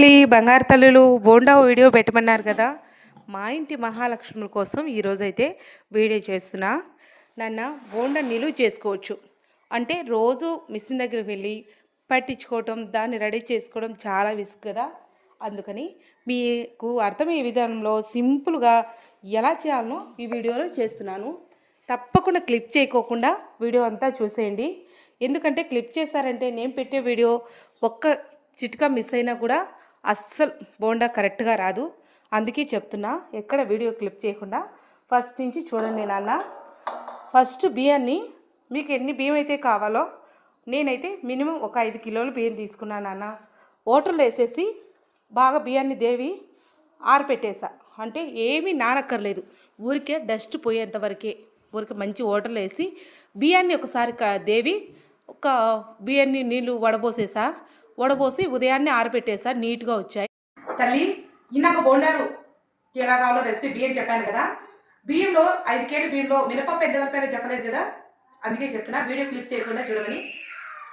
తల్లి బంగారు తల్లులు బోండా వీడియో పెట్టమన్నారు కదా. మా ఇంటి మహాలక్ష్ముల కోసం ఈరోజైతే వీడియో చేస్తున్నా. నన్న బోండా నిలువ చేసుకోవచ్చు. అంటే రోజు మిషన్ దగ్గరికి వెళ్ళి పట్టించుకోవటం దాన్ని రెడీ చేసుకోవడం చాలా విసుగు కదా. అందుకని మీకు అర్థమయ్యే విధానంలో సింపుల్గా ఎలా చేయాలనో ఈ వీడియోలో చేస్తున్నాను. తప్పకుండా క్లిప్ చేయకోకుండా వీడియో అంతా చూసేయండి. ఎందుకంటే క్లిప్ చేస్తారంటే నేను పెట్టే వీడియో ఒక్క చిట్కా మిస్ అయినా కూడా అస్సలు బోండా కరెక్ట్గా రాదు. అందుకే చెప్తున్నా ఎక్కడ వీడియో క్లిప్ చేయకుండా ఫస్ట్ నుంచి చూడండి నాన్న. ఫస్ట్ బియ్యాన్ని మీకు ఎన్ని బియ్యం అయితే కావాలో నేనైతే మినిమం ఒక ఐదు కిలోలు బియ్యం తీసుకున్నాను నాన్న. ఓటర్లు వేసేసి బాగా బియ్యాన్ని దేవి ఆరపెట్టేసా. అంటే ఏమీ నానక్కర్లేదు. ఊరికే డస్ట్ పోయేంత వరకే ఊరికి మంచి ఓటర్లు వేసి బియ్యాన్ని ఒకసారి దేవి ఒక బియ్యాన్ని నీళ్ళు వడబోసేసా. వడబోసి ఉదయాన్నే ఆరబెట్టేసా నీట్గా వచ్చాయి. తల్లి ఇందాక బోండాలు ఎలా కావాలో రెసిపీ బియ్యం చెప్పాను కదా. బియ్యంలో ఐదు కేజీ బియ్యంలో మినపప్పు ఎంత కలిపారో చెప్పలేదు కదా. అందుకే చెప్తున్నా వీడియో క్లిప్ చేయకుండా చూడమని.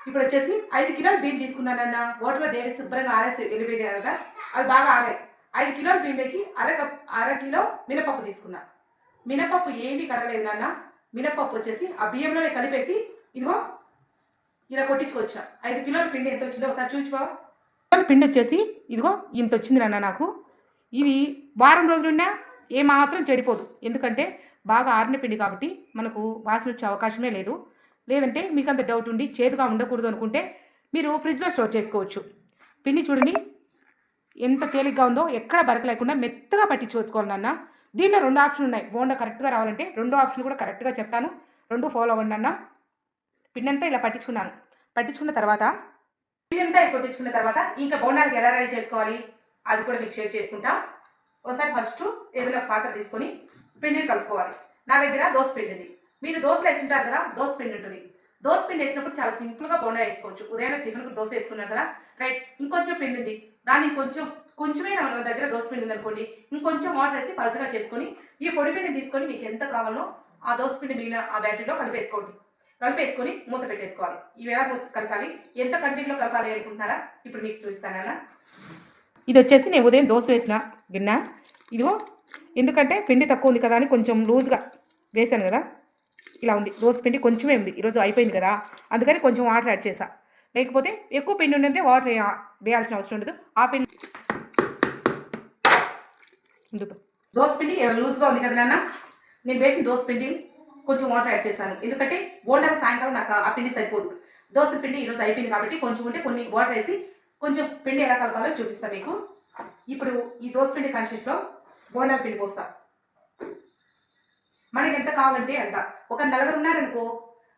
ఇప్పుడు వచ్చేసి ఐదు కిలోలు బియ్యం తీసుకున్నానన్న ఓట్లో దేవి శుభ్రంగా ఆరేసి వెళ్ళిపోయింది కదా. అవి బాగా ఆరాయి. ఐదు కిలోల బియ్యంలోకి అర కప్ అర కిలో మినపప్పు తీసుకున్నా. మినపప్పు ఏమీ కడగలేదు నాన్న. మినపప్పు వచ్చేసి ఆ బియ్యంలోనే కలిపేసి ఇదిగో ఇలా కొట్టించుకొచ్చా ఐదు కిలోల పిండి ఎంత వచ్చిందో ఒకసారి చూచిపో పిండి వచ్చేసి ఇదిగో ఇంత వచ్చింది నాన్న నాకు. ఇది వారం రోజులున్నా ఏమాత్రం చెడిపోదు. ఎందుకంటే బాగా ఆరిన పిండి కాబట్టి మనకు వాసన వచ్చే అవకాశమే లేదు. లేదంటే మీకు అంత డౌట్ ఉండి చేదుగా ఉండకూడదు అనుకుంటే మీరు ఫ్రిడ్జ్లో స్టోర్ చేసుకోవచ్చు. పిండి చూడండి ఎంత తేలిగ్గా ఉందో ఎక్కడ బరక లేకుండా మెత్తగా పట్టించుకోవాలి నాన్న. దీంట్లో రెండు ఆప్షన్ ఉన్నాయి. బోండా కరెక్ట్గా రావాలంటే రెండు ఆప్షన్ కూడా కరెక్ట్గా చెప్తాను. రెండు ఫాలో అవ్వండి అన్న పిండి అంతా ఇలా పట్టించుకున్నాను. పట్టించుకున్న తర్వాత పిండి అంతా కొట్టించుకున్న తర్వాత ఇంకా బోండాలకి ఎలా రెడీ చేసుకోవాలి అది కూడా మీకు షేర్ చేసుకుంటా. ఒకసారి ఫస్ట్ ఏదైనా పాత్ర తీసుకొని పిండిని కలుపుకోవాలి. నా దగ్గర దోశ పిండి ఉంది. మీరు దోశలు వేసింటారు కదా దోశ పిండి ఉంటుంది. దోశ పిండి వేసినప్పుడు చాలా సింపుల్గా బోండా వేసుకోవచ్చు. ఉదయం టిఫిన్కి దోశ వేసుకున్నారు కదా రైట్ ఇంకొంచెం పిండి ఉంది. దాన్ని కొంచెం కొంచెమే మన దగ్గర దోశ పిండి ఉంది అనుకోండి ఇంకొంచెం వాటర్ వేసి పలచగా చేసుకొని ఈ పొడి పిండి తీసుకొని మీకు ఎంత కావాలో ఆ దోశ పిండి మిగిలిన ఆ బ్యాటరీలో కలిపేసుకోండి. కలిపేసుకొని మూత పెట్టేసుకోవాలి. ఇవి ఎలా మూత కలపాలి. ఎంత కంటెంట్లో కలపాలి అనుకుంటున్నారా? ఇప్పుడు మీకు అన్న. ఇది వచ్చేసి నేను ఉదయం దోశ వేసిన గిన్నె. ఇదిగో ఎందుకంటే పిండి తక్కువ ఉంది కదా అని కొంచెం లూజ్గా వేశాను కదా. ఇలా ఉంది. దోశ పిండి కొంచెమే ఉంది. ఈరోజు అయిపోయింది కదా. అందుకని కొంచెం వాటర్ యాడ్ చేసా లేకపోతే ఎక్కువ పిండి ఉండే వాటర్ వేయాల్సిన అవసరం ఉండదు. ఆ పిండి దోశ పిండి లూజ్గా ఉంది కదా నాన్న. నేను వేసిన దోశ పిండి కొంచెం వాటర్ యాడ్ చేశాను ఎందుకంటే బోండాకు సాయంకాలం నాకు ఆ పిండి సరిపోదు. దోశ పిండి ఈరోజు అయిపోయింది కాబట్టి కొంచెం ఉంటే కొన్ని వాటర్ వేసి కొంచెం పిండి ఎలా కలపాలో చూపిస్తాను మీకు. ఇప్పుడు ఈ దోశ పిండి కన్సిస్ట్లో బోండాల పిండి పోస్తా. మనకి ఎంత కావాలంటే అంత. ఒక నలుగురు ఉన్నారనుకో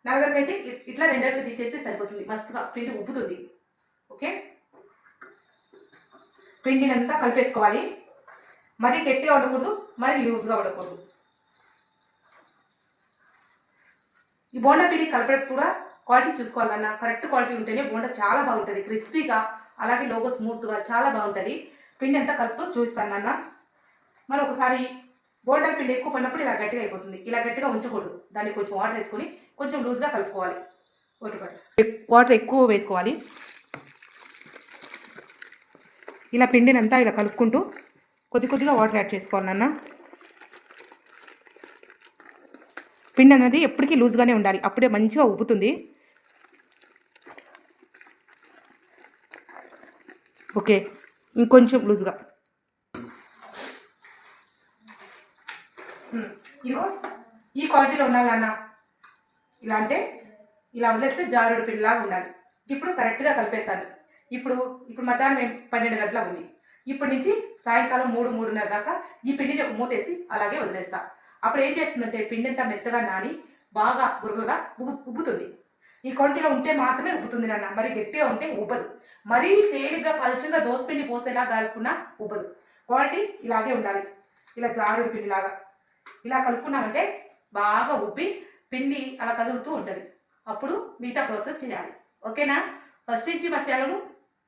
నలుగురికి అయితే ఇట్లా రెండట్లు తీసేస్తే సరిపోతుంది. మస్తుగా పిండి ఉబ్బుతుంది. ఓకే? పిండిని అంతా కలిపేసుకోవాలి. మరీ గట్టిగా ఉండకూడదు మరీ లూజ్గా ఉండకూడదు. ఈ బోండా పిండి కలిపేటప్పుడు కూడా క్వాలిటీ చూసుకోవాలన్న కరెక్ట్ క్వాలిటీ ఉంటేనే బోండా చాలా బాగుంటుంది. క్రిస్పీగా అలాగే లోగో స్మూత్గా చాలా బాగుంటుంది. పిండి అంతా కలుపుతూ చూపిస్తాను నాన్న. మరి ఒకసారి బోండా పిండి ఎక్కువ పడినప్పుడు ఇలా గట్టిగా అయిపోతుంది. ఇలా గట్టిగా ఉంచకూడదు. దాన్ని కొంచెం వాటర్ వేసుకొని కొంచెం లూజ్గా కలుపుకోవాలి. వాటర్ ఎక్కువ వేసుకోవాలి. ఇలా పిండినంతా ఇలా కలుపుకుంటూ కొద్ది కొద్దిగా వాటర్ యాడ్ చేసుకోవాలి నాన్న. పిండి అనేది ఎప్పటికీ లూజ్గానే ఉండాలి. అప్పుడే మంచిగా ఉబ్బుతుంది. ఓకే ఇంకొంచెం లూజ్గా. ఇదిగో ఈ క్వాలిటీలో ఉండాలి అన్న ఇలా అంటే ఇలా వదిలేస్తే జారుడు పిండిలాగా ఉండాలి. ఇప్పుడు కరెక్ట్గా కలిపేస్తాను. ఇప్పుడు ఇప్పుడు మధ్యాహ్నం పన్నెండు గంటల ఉంది. ఇప్పటి నుంచి సాయంకాలం మూడు మూడున్నర దాకా ఈ పిండిని మూతేసి అలాగే వదిలేస్తాను అప్పుడు ఏం చేస్తుందంటే పిండి అంతా మెత్తగా నాని బాగా గురుగులుగా ఉబ్బుతుంది. ఈ కొంటిలో ఉంటే మాత్రమే ఉబ్బుతుంది నాన్న. మరి గట్టిగా ఉంటే ఉబ్బదు. మరీ తేలిగ్గా పలుచగా దోసపిండి పోసేలా కలుపుకున్నా ఉబ్బదు. క్వాలిటీ ఇలాగే ఉండాలి. ఇలా జారుడు పిండిలాగా. ఇలా కలుపుకున్నామంటే బాగా ఉబ్బి పిండి అలా కదులుతూ ఉంటుంది. అప్పుడు మిగతా ప్రాసెస్ చేయాలి. ఓకేనా? ఫస్ట్ నుంచి మా ఛానల్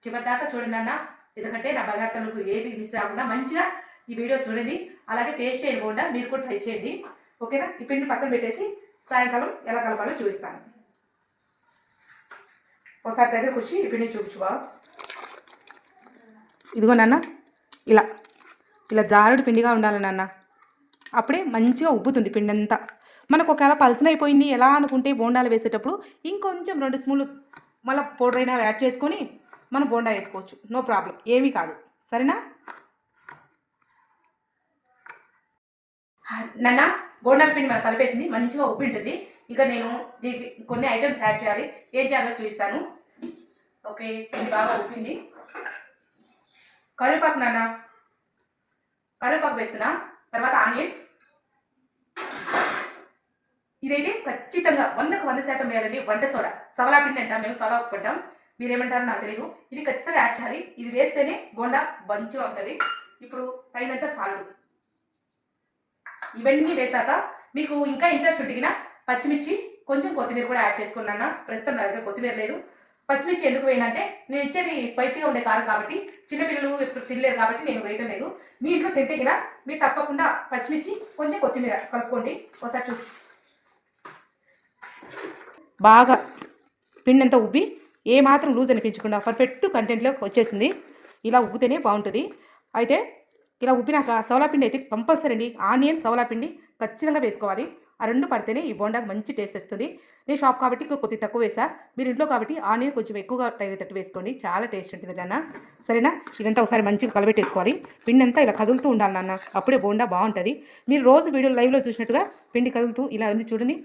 చివరి దాకా చూడండి అన్న ఎందుకంటే నా పదార్థాలకు ఏది మిస్ రాకుండా మంచిగా ఈ వీడియో చూడండి. అలాగే టేస్ట్ చేయకుండా మీరు కూడా ట్రై చేయండి. ఓకేనా? ఈ పిండి పక్కన పెట్టేసి సాయంకాలం ఎలా కలపాలో చూపిస్తాను. ఒకసారి దగ్గర కూర్చి ఈ పిండిని చూపించు ఇదిగో నాన్న ఇలా ఇలా జారుడు పిండిగా ఉండాలి నాన్న. అప్పుడే మంచిగా ఉబ్బుతుంది పిండి అంతా మనకు ఒకవేళ పల్సన అయిపోయింది ఎలా అనుకుంటే బోండాలు వేసేటప్పుడు ఇంకొంచెం రెండు స్మూలు మళ్ళీ పౌడర్ అయినా యాడ్ చేసుకొని మనం బోండా వేసుకోవచ్చు. No problem. ఏమీ కాదు. సరేనా? నన్న బోండాల పిండి మనం కలిపేసింది మంచిగా ఉప్పు ఉంటుంది. ఇంకా నేను దీనికి కొన్ని ఐటమ్స్ యాడ్ చేయాలి. ఏం చేయాలో చూపిస్తాను. ఓకే ఇది బాగా ఉప్పింది. కరివేపాకు నాన్న కరివేపాకు వేస్తున్నా. తర్వాత ఆనియన్. ఇదైతే ఖచ్చితంగా వందకు వంద శాతం వేయాలండి వంట సోడా. సవలా పిండి అంటాం మేము సవలా ఉప్పుంటాం మీరేమంటారో నాకు తెలియదు ఇది ఖచ్చితంగా యాడ్ చేయాలి. ఇది వేస్తేనే బోండా మంచిగా ఉంటుంది. ఇప్పుడు తగినంత సాల్ట్. ఇవన్నీ వేసాక మీకు ఇంకా ఇంట్రెస్ట్ ఉట్టిగిన పచ్చిమిర్చి కొంచెం కొత్తిమీర కూడా యాడ్ చేసుకున్నాను ప్రస్తుతం నా దగ్గర కొత్తిమీర లేదు. పచ్చిమిర్చి ఎందుకు వేయనంటే నేను ఇచ్చేది స్పైసీగా ఉండే కారం కాబట్టి చిన్నపిల్లలు ఎప్పుడు తినలేరు కాబట్టి నేను వేయటం లేదు. మీ ఇంట్లో తింటే కూడా మీరు తప్పకుండా పచ్చిమిర్చి కొంచెం కొత్తిమీర కలుపుకోండి. ఒకసారి చూ బాగా పిండి అంతా ఉబ్బి ఏ మాత్రం లూజ్ అనిపించకుండా పర్ఫెక్ట్ కంటెంట్లో వచ్చేసింది. ఇలా ఉబ్బితేనే బాగుంటుంది. అయితే ఇలా ఉప్పినాక సోలా పిండి అయితే కంపల్సరీ అండి. ఆనియన్ సోలా పిండి ఖచ్చితంగా వేసుకోవాలి. ఆ రెండు పడితేనే ఈ బోండాకు మంచి టేస్ట్ వస్తుంది. నేను షాప్ కాబట్టి కొద్ది కొద్దిగా తక్కువ వేసా. మీరు ఇంట్లో కాబట్టి ఆనియన్ కొంచెం ఎక్కువగా తగిలేటట్టు వేసుకోండి. చాలా టేస్ట్ ఉంటుంది నాన్న. సరేనా? ఇదంతా ఒకసారి మంచిగా కలబెట్టేసుకోవాలి. పిండి అంతా ఇలా కదులుతూ ఉండాలి నాన్న. అప్పుడే బోండా బాగుంటుంది. మీరు రోజు వీడియో లైవ్లో చూసినట్టుగా పిండి కదులుతూ ఇలా ఉంది చూడండి.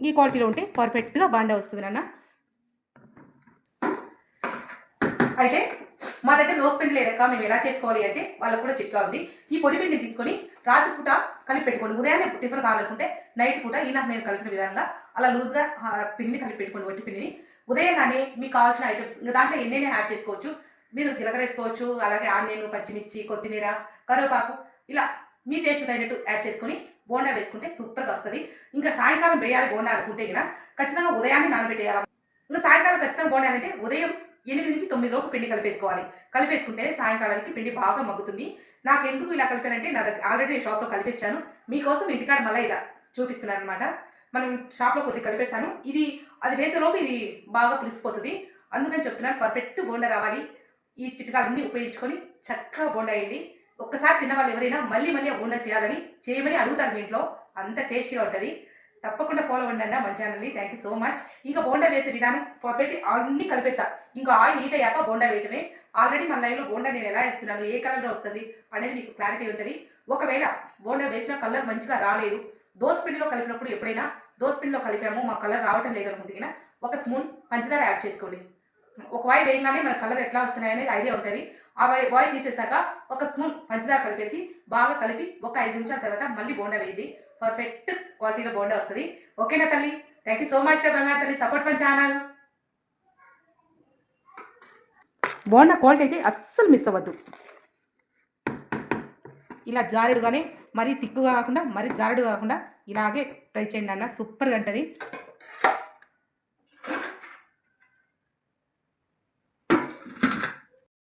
ఈ క్వాలిటీలో ఉంటే పర్ఫెక్ట్గా బాండా వస్తుంది నాన్న. అయితే మా దగ్గర దోశ పిండి లేదక్క మేము ఎలా చేసుకోవాలి అంటే వాళ్ళకు కూడా చిట్కా ఉంది. ఈ పొడి పిండిని తీసుకొని రాత్రి పూట కలిపి పెట్టుకోండి. ఉదయాన్నే టిఫిన్ కావాలనుకుంటే నైట్ పూట ఇలా నేను కలిపిన విధంగా అలా లూజ్గా పిండిని కలిపి పెట్టుకోండి వట్టి పిండిని. ఉదయంగానే మీకు కావాల్సిన ఐటమ్స్ ఇంకా దాంట్లో ఎన్నైనా యాడ్ చేసుకోవచ్చు. మీరు జీలకర్ర వేసుకోవచ్చు అలాగే ఆనియన్ పచ్చిమిర్చి కొత్తిమీర కరివేపాకు ఇలా మీ టేస్ట్ తగినట్టు యాడ్ చేసుకొని బోండా వేసుకుంటే సూపర్గా వస్తుంది. ఇంకా సాయంకాలం వేయాలి బోండా అనుకుంటే ఇలా ఖచ్చితంగా ఉదయాన్నే నానబెట్టేయాలి? ఇంకా సాయంకాలం ఖచ్చితంగా బోండా అంటే ఉదయం ఎనిమిది నుంచి తొమ్మిది లోపు పిండి కలిపేసుకోవాలి. కలిపేసుకుంటే సాయంకాలానికి పిండి బాగా మగ్గుతుంది. నాకు ఎందుకు ఇలా కలిపానంటే నా దగ్గర ఆల్రెడీ షాప్లో కలిపించాను మీకోసం ఇంటికాడ మళ్ళీ ఇలా చూపిస్తున్నాను అనమాట మనం షాప్లో కొద్దిగా కలిపేస్తాను. ఇది అది వేసేలోపు ఇది బాగా పులిసిపోతుంది. అందుకని చెప్తున్నాను పర్ఫెక్ట్ బోండా రావాలి. ఈ చిట్కాలన్నీ ఉపయోగించుకొని చక్కగా బోండా వేయండి. ఒక్కసారి తిన్న వాళ్ళు ఎవరైనా మళ్ళీ మళ్ళీ బోండా చేయాలని చేయమని అడుగుతారు మీ ఇంట్లో. అంత టేస్టీగా ఉంటుంది. తప్పకుండా ఫాలో అవ్వండి అన్న మన ఛానల్ని థ్యాంక్ యూ సో మచ్ ఇంకా బోండా వేసే విధానం పర్ఫెక్ట్ అన్ని కలిపేస్తా. ఇంకా ఆయిల్ హీట్ అయ్యాక బోండా వేయటమే. ఆల్రెడీ మన లైవ్లో బోండా నేను ఎలా వేస్తున్నాను? ఏ కలర్లో వస్తుంది? అనేది మీకు క్లారిటీ ఉంటుంది. ఒకవేళ బోండా వేసిన కలర్ మంచిగా రాలేదు. దోస పిండిలో కలిపినప్పుడు ఎప్పుడైనా దోస పిండిలో కలిపాము మా కలర్ రావటం లేదనుకుంటున్నా ఒక స్పూన్ పంచదార యాడ్ చేసుకోండి. ఒక వాయి వేయగానే మన కలర్ ఎట్లా వస్తున్నాయి అనేది ఐడియా ఉంటుంది. ఆ వాయి వాయి తీసేసాక ఒక స్పూన్ పంచదార కలిపేసి బాగా కలిపి ఒక ఐదు నిమిషాల తర్వాత మళ్ళీ బోండా వేయండి. పర్ఫెక్ట్ క్వాలిటీలో బోండా వస్తుంది. ఓకేనా తల్లి థ్యాంక్ యూ సో మచ్ బంగారు తల్లి support my channel bonda quality అయితే అస్సలు మిస్ అవ్వద్దు. ఇలా జారుడుగానే మరీ తిక్కుగా కాకుండా మరీ జారుడు కాకుండా ఇలాగే ట్రై చేయండి అన్న సూపర్గా ఉంటుంది.